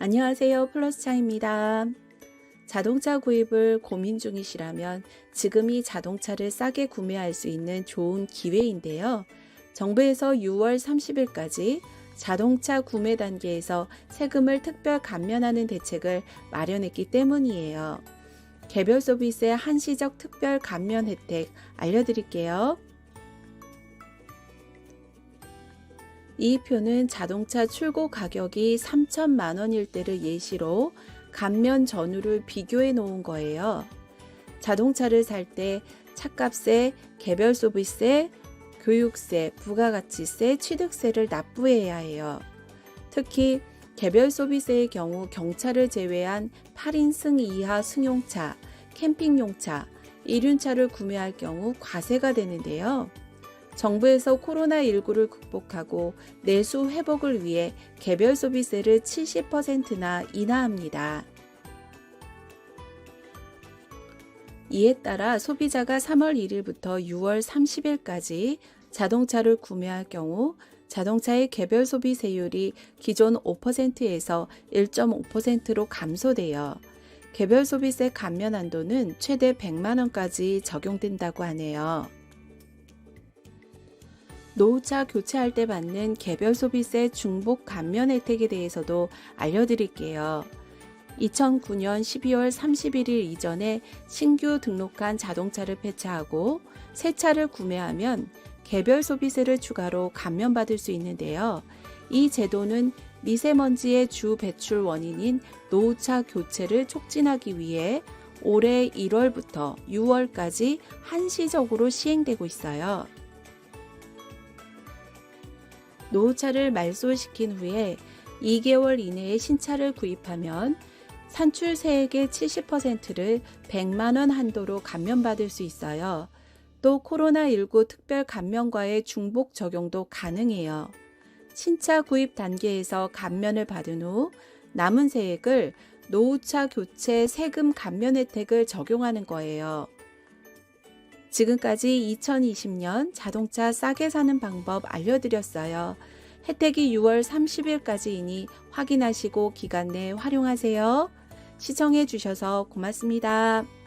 안녕하세요. 플러스차입니다. 자동차 구입을 고민 중이시라면 지금이 자동차를 싸게 구매할 수 있는 좋은 기회인데요. 정부에서 6월 30일까지 자동차 구매 단계에서 세금을 특별 감면하는 대책을 마련했기 때문이에요. 개별 서비스의 한시적 특별 감면 혜택 알려드릴게요. 이 표는 자동차 출고 가격이 3천만 원일 때를 예시로 감면 전후를 비교해 놓은 거예요. 자동차를 살 때 차값에 개별 소비세, 교육세, 부가가치세, 취득세를 납부해야 해요. 특히 개별 소비세의 경우 경차를 제외한 8인승 이하 승용차, 캠핑용차, 이륜차를 구매할 경우 과세가 되는데요. 정부에서 코로나19를 극복하고 내수 회복을 위해 개별 소비세를 70%나 인하합니다. 이에 따라 소비자가 3월 1일부터 6월 30일까지 자동차를 구매할 경우 자동차의 개별 소비세율이 기존 5%에서 1.5%로 감소되어 개별 소비세 감면 한도는 최대 100만 원까지 적용된다고 하네요. 노후차 교체할 때 받는 개별 소비세 중복 감면 혜택에 대해서도 알려드릴게요. 2009년 12월 31일 이전에 신규 등록한 자동차를 폐차하고 새 차를 구매하면 개별 소비세를 추가로 감면받을 수 있는데요. 이 제도는 미세먼지의 주 배출 원인인 노후차 교체를 촉진하기 위해 올해 1월부터 6월까지 한시적으로 시행되고 있어요. 노후차를 말소시킨 후에 2개월 이내에 신차를 구입하면 산출세액의 70%를 100만원 한도로 감면받을 수 있어요. 또 코로나19 특별 감면과의 중복 적용도 가능해요. 신차 구입 단계에서 감면을 받은 후 남은 세액을 노후차 교체 세금 감면 혜택을 적용하는 거예요. 지금까지 2020년 자동차 싸게 사는 방법 알려드렸어요. 혜택이 6월 30일까지이니 확인하시고 기간 내에 활용하세요. 시청해 주셔서 고맙습니다.